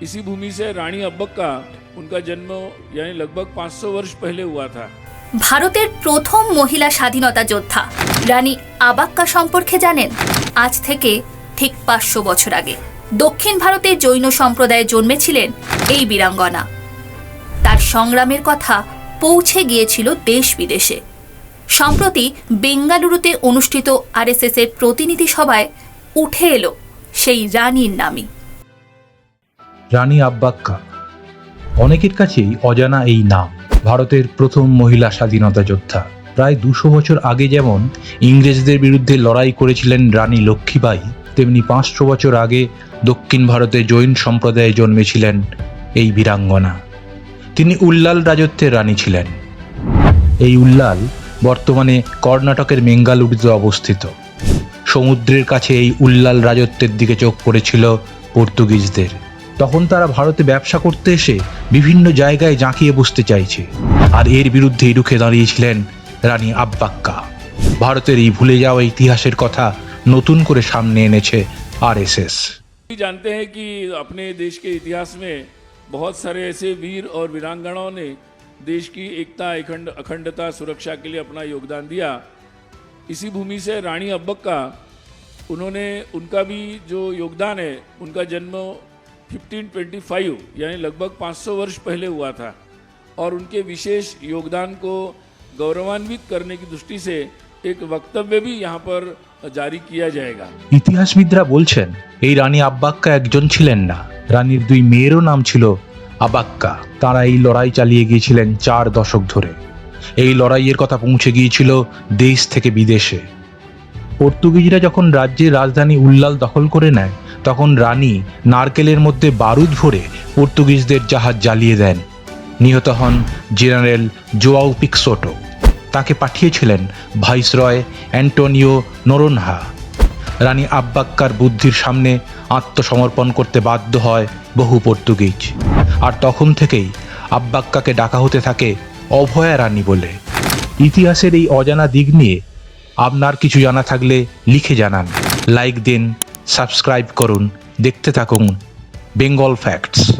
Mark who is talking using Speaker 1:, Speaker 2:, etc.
Speaker 1: इसी भूमि से रानी अब्बक का उनका जन्म यानी लगभग 500 वर्ष पहले हुआ था
Speaker 2: ভারতের প্রথম মহিলা স্বাধীনতা যোদ্ধা রানী আবাক্কা সম্পর্কে জানেন আজ থেকে ঠিক পাঁচশো বছর আগে দক্ষিণ ভারতের জৈন সম্প্রদায়ে জন্মেছিলেন এই বীরাঙ্গনা তার সংগ্রামের কথা পৌঁছে গিয়েছিল দেশ বিদেশে সম্প্রতি বেঙ্গালুরুতে অনুষ্ঠিত আরএসএস এর প্রতিনিধি সভায় উঠে এলো সেই রানীর নামই
Speaker 3: রানী আব্বাক্কা। অনেকের কাছেই অজানা এই নাম, ভারতের প্রথম মহিলা স্বাধীনতা যোদ্ধা। প্রায় দুশো বছর আগে যেমন ইংরেজদের বিরুদ্ধে লড়াই করেছিলেন রানী লক্ষ্মীবাই, তেমনি পাঁচশো বছর আগে দক্ষিণ ভারতে জৈন সম্প্রদায়ে জন্মেছিলেন এই বীরাঙ্গনা। তিনি উল্লাল রাজত্বের রানী ছিলেন। এই উল্লাল বর্তমানে কর্ণাটকের মেঙ্গালুরুতে অবস্থিত। সমুদ্রের কাছে এই উল্লাল রাজত্বের দিকে চোখ পড়েছিল পর্তুগিজদের। তখন তারা ভারতে ব্যবসা করতে এসে বিভিন্ন জায়গায় জাঁকিয়ে বসতে চাইছে আর এর বিরুদ্ধেই রুখে দাঁড়িয়েছিলেন রানী আব্বাক্কা ভারতের এই ভুলে যাওয়া ইতিহাসের কথা নতুন করে সামনে এনেছে আরএসএস
Speaker 1: भी जानते हैं कि अपने देश के इतिहास में बहुत सारे ऐसे वीर और वीरांगनाओं ने देश की एकता अखंड अखंडता सुरक्षा के लिए अपना योगदान दिया इसी भूमि से रानी अब्बक का उन्होंने उनका भी जो योगदान है उनका जन्म 1525 यानी लगभग 500 वर्ष पहले हुआ था और उनके विशेष योगदान को गौरवान्वित करने की दृष्टि से एक वक्तव्य भी यहाँ पर जारी किया जाएगा
Speaker 3: ইতিহাসবিদরা বলছেন এই রানী আব্বাক্কা একজন ছিলেন না রানীর দুই মেয়েরও নাম ছিল আবাক্কা তারা এই লড়াই চালিয়ে গিয়েছিলেন চার দশক ধরে এই লড়াইয়ের কথা পৌঁছে গিয়েছিল দেশ থেকে বিদেশে পর্তুগিজরা যখন রাজ্যের রাজধানী উল্লাল দখল করে নেয় তখন রানী নারকেলের মধ্যে বারুদ ভরে পর্তুগিজদের জাহাজ জ্বালিয়ে দেন। নিহত হন জেনারেল জোয়াও পিকসোটো। তাকে পাঠিয়েছিলেন ভাইসরয় অ্যান্টোনিও নোরনহা। রানী আব্বাক্কার বুদ্ধির সামনে আত্মসমর্পণ করতে বাধ্য হয় বহু পর্তুগিজ। আর তখন থেকেই আব্বাক্কাকে ডাকা হতে থাকে অভয়া রানী বলে। ইতিহাসের এই অজানা দিক নিয়ে আপনার কিছু জানা থাকলে লিখে জানান। লাইক দিন সাবস্ক্রাইব করুন দেখতে থাকুন বেঙ্গল ফ্যাক্টস।